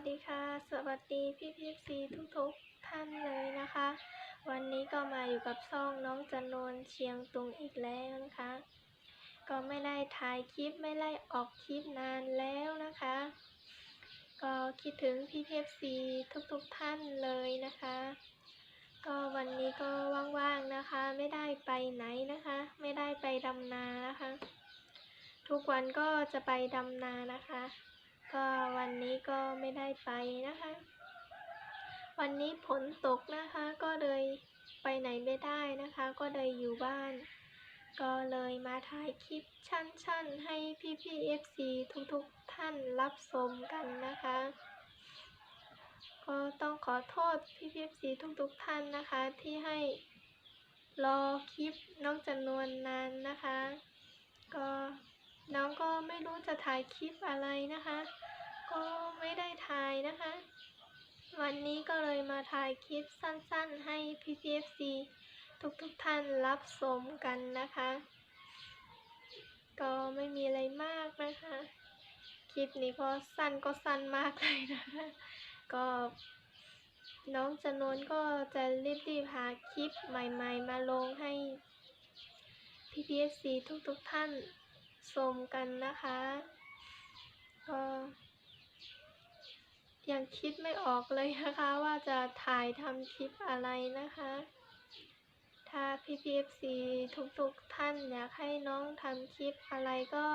สดีค่ะ สวัสดีพี่พีซีทุกๆท่านเลยนะคะ วันนี้ก็มาอยู่กับช่องน้องจำนวนเชียงตุงอีกแล้วนะคะ ก็ไม่ได้ถ่ายคลิปไม่ได้ออกคลิปนานแล้วนะคะ ก็คิดถึงพี่พีซีทุกๆท่านเลยนะคะ ก็วันนี้ก็ว่างๆนะคะ ไม่ได้ไปไหนนะคะ ไม่ได้ไปดำนานะคะ ทุกวันก็จะไปดำนานะคะ ก็วันนี้ก็ไม่ได้ไปนะคะ วันนี้ฝนตกนะคะก็เลยไปไหนไม่ได้นะคะ ก็เลยอยู่บ้าน ก็เลยมาถ่ายคลิปชั้นๆ ให้พี่พี่เอฟซีทุกๆท่านรับชมกันนะคะ ก็ต้องขอโทษพี่พี่เอฟซีทุกๆท่านนะคะ ที่ให้รอคลิปน้องจำนวนนานนะคะ ก็น้องก็ไม่รู้จะถ่ายคลิปอะไรนะคะ ก็ไม่ได้ถ่ายนะคะ วันนี้ก็เลยมาถ่ายคลิปสั้นๆ ให้ PPFC ทุกๆท่านรับชมกันนะคะ ก็ไม่มีอะไรมากนะคะ คลิปนี้ก็สั้นก็สั้นมากเลยนะคะ ก็น้องจนวนก็จะรีบๆหาคลิปใหม่ๆ มาลงให้ PPFC ทุกๆท่านชมกันนะคะ ก็ ยังคิดไม่ออกเลยนะคะ ว่าจะถ่ายทำคลิปอะไรนะคะ ถ้า PPFC ทุกๆท่านอยากให้น้องทำคลิปอะไรก็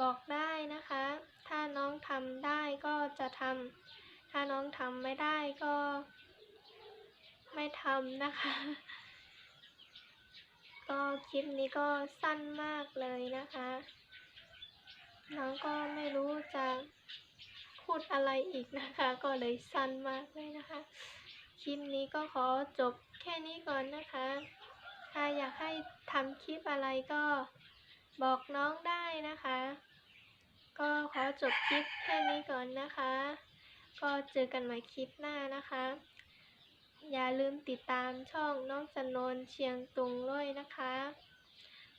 บอกได้นะคะ ถ้าน้องทำได้ก็จะทำถ้าน้องทำไม่ได้ก็ ไม่ทำนะคะ ก็คลิปนี้ก็สั้นมากเลยนะคะ น้องก็ไม่รู้จะ พูดอะไรอีกนะคะ ก็เลยสั้นมากเลยนะคะ คลิปนี้ก็ขอจบแค่นี้ก่อนนะคะ ถ้าอยากให้ทำคลิปอะไรก็บอกน้องได้นะคะ ก็ขอจบคลิปแค่นี้ก่อนนะคะ ก็เจอกันใหม่คลิปหน้านะคะ อย่าลืมติดตามช่องน้องจันนนเชียงตุงด้วยนะคะ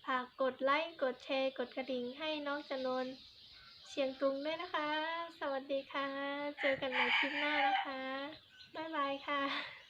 ฝากกดไลค์ กดแชร์ กดกระดิ่งให้น้องจันนน เชียงตุงด้วยนะคะ สวัสดีค่ะ เจอกันในคลิปหน้านะคะ บ๊ายบายค่ะ